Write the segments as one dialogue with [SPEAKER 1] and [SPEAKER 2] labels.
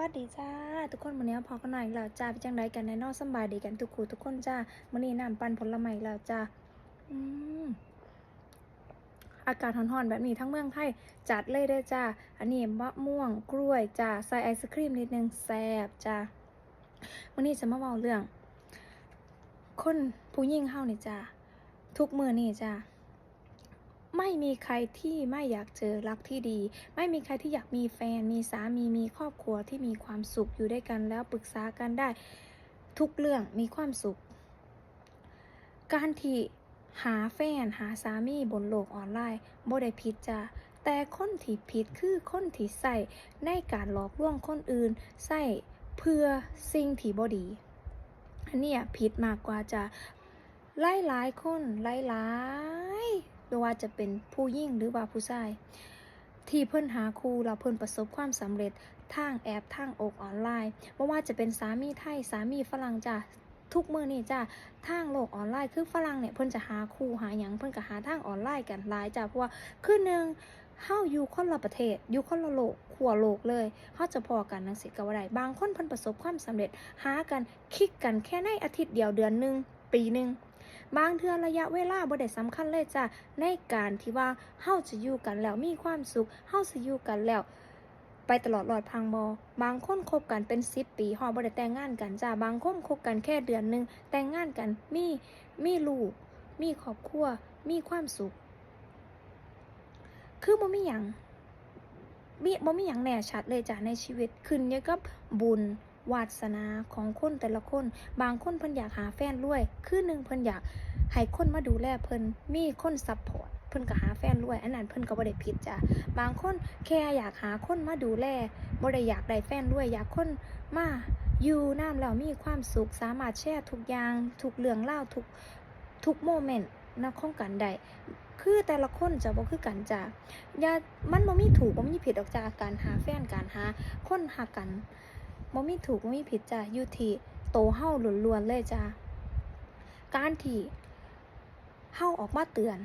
[SPEAKER 1] วัสดีจ้า ทุกคนวันนี้พอกันหน่อยแล้วจ้าเป็นจังไดกันแน่นอนสบายดีกันทุกคู่ทุกคนจ้าวันนี้น้ำปั่นผลไม้แล้วจ้าอืมอากาศร้อนๆแบบนี้ทั้งเมืองไทยจัดเลยเด้จ้าอันนี้มะม่วงกล้วยจ้าใส่ไอศครีมนิดนึงแซ่บจ้าวันนี้จะมาเมาเรื่อง คนผู้หญิงเฮานี่จ้าทุกมือนี่จ้า ไม่มีใครที่ไม่อยากเจอรักที่ดี ไม่มีใครที่อยากมีแฟน มีสามี มีครอบครัวที่มีความสุขอยู่ด้วยกันแล้วปรึกษากันได้ ทุกเรื่องมีความสุข การที่หาแฟนหาสามีบนโลกออนไลน์บ่ได้ผิดจ้ะแต่คนที่ผิดคือคนที่ใส่ในการหลอกลวงคนอื่นใส่เพื่อสิ่งที่บ่ดีอันนี้ผิดมากกว่าจะหลายหลายคนหลายหลาย ไม่ว่าจะเป็นผู้หญิงหรือว่าผู้ชาย ที่เพิ่อนหาคู่แล้วเพิ่อนประสบความสำเร็จทางแอปทางอกออนไลน์ไม่ว่าจะเป็นสามีไทยสามีฝรั่งจ้ะทุกมือนี่จ้ะทางโลกออนไลน์คือฝรั่งเนี่ยเพิ่นจะหาคู่หาหยังเพิ่นก็หาทางออนไลน์กันหลายจ้ะเพราะว่าคือหนึ่งเฮาอยู่คนละประเทศอยู่คนละโลกขัวโลกเลยเฮาจะพอกันนังสิก็บ่ได้บางคนเพิ่นประสบความสำเร็จหากันคลิกกันแค่ในอาทิตย์เดียวเดือนหนึ่งปีหนึ่ง บางเทื่อระยะเวลาบ่ได้สำคัญเลยจ้ะในการที่ว่าเฮาจะอยู่กันแล้วมีความสุขเฮาสิอยู่กันแล้วไปตลอดรอดพังบอบางคนคบกันเป็นสิบปีฮอบ่ได้แต่งงานกันจ้าบางคนคบกันแค่เดือนหนึงแต่งงานกันมีมีลูกมีครอบครัวมีความสุข คือบ่มีหยังมีบ่มีหยังแน่ชัดเลยจ้ะในชีวิตขึ้นอยู่กับบุญ วาสนาของคนแต่ละคน บางคนเพิ่นอยากหาแฟนรวย คือหนึ่งเพิ่นอยากให้คนมาดูแลเพิ่นมีคนซัพพอร์ตเพิ่นก็หาแฟนรวยอันนั้นเพิ่นก็บ่ได้ผิดจ้ะบางคนแค่อยากหาคนมาดูแลบ่ได้อยากได้แฟนด้วย อยากคนมาอยู่น้ำแล้วมีความสุขสามารถแชร์ทุกอย่างทุกเรื่องเล่าทุกทุกโมเมนต์นะของกันได้คือแต่ละคนจะบ่คือกันจ้ะอย่ามันบ่มีถูกบ่มีผิดออกจากการหาแฟนการหาคนหากัน บ่มีถูกบ่มีผิดจ้ะอยู่ที่โตเฮ้าล้วนๆเลยจ้ะการที่เฮ้าออกมาเตือน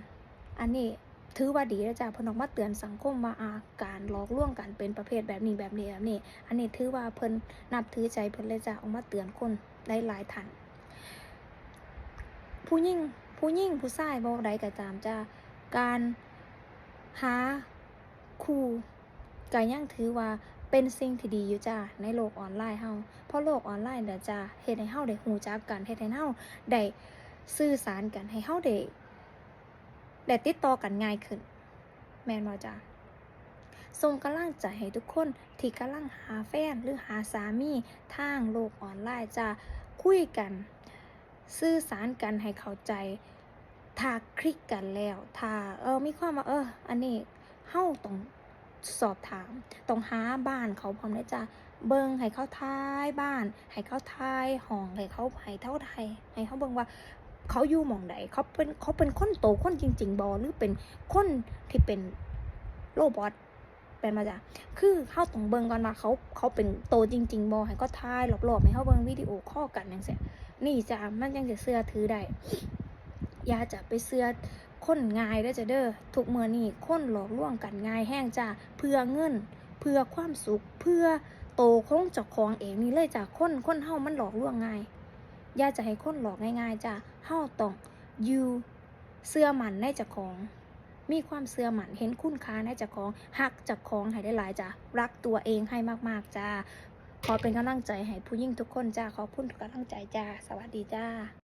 [SPEAKER 1] อันนี้ถือว่าดีแล้วจ้ะเพิ่นออกมาเตือนสังคมว่าอาการหลอกลวงกันเป็นประเภทแบบนี้แบบนี้แบบนี้ อันนี้ถือว่าเพิ่นนับถือใจเพิ่นเลยจ้ะออกมาเตือนคนได้หลายท่านผู้หญิงผู้หญิงผู้ชายบ่ใดก็ตามจ้ะการหาคู่ก็ยังถือว่า เป็นสิ่งที่ดีอยู่จ้ะในโลกออนไลน์เฮาเพราะโลกออนไลน์เด้อจ้ะเฮ็ดให้เฮาได้ฮู้จักกันเฮ็ดให้เฮาได้สื่อสารกันให้เฮาได้และติดต่อกันง่ายขึ้น แม่นบ่จ้ะส่งกำลังใจให้ทุกคนที่กำลังหาแฟนหรือหาสามีทางโลกออนไลน์จะคุยกัน สื่อสารกันให้เข้าใจถ้าคลิกกันแล้ว ถ้าเออมีความว่าเออ อันนี้เฮาต้อง สอบถามต้องหาบ้านเขาพร้อมเลยจ้ะเบิ่งให้เขาทายบ้านให้เขาทายห้องให้เขาให้เท่าไทยให้เขาเบิ่งว่าเขาอยู่หมองใดเขาเป็นเขาเป็นคนโตคนจริง ๆบอหรือเป็นคนที่เป็นโรบอทเป็นมาจ้ะคือเขาต้องเบิ่งก่อนว่าเขาเขาเป็นโตจริง ๆบอให้ก็ทายรอบๆให้เขาเบิ่งวิดีโอข้อกันอย่างเสียนี่จ้ะมันยังจะเสื้อถือได้ยาจะไปเสื้อ คนง่ายได้อจ้ะเด้อทุกเมื่อนี่คนหลอกลวงกันง่ายแห้งจ้ะเพื่อเงิน เพื่อความสุข เพื่อโตของเจ้าของเองนี่เลยจ้ะคนคนเฮามันหลอกลวงง่ายอย่าจะให้คนหลอกง่ายๆจ้ะเฮาต้องอยู่เสื้อมันในเจ้าของ มีความเสื้อมันเห็นคุณค่าในเจ้าของหักเจ้าของให้ได้หลายจ้ะรักตัวเองให้มากๆจ้าขอเป็นกำลังใจให้ผู้หญิงทุกคนจ้าขอบคุณทุกกำลังใจจ้าสวัสดีจ้า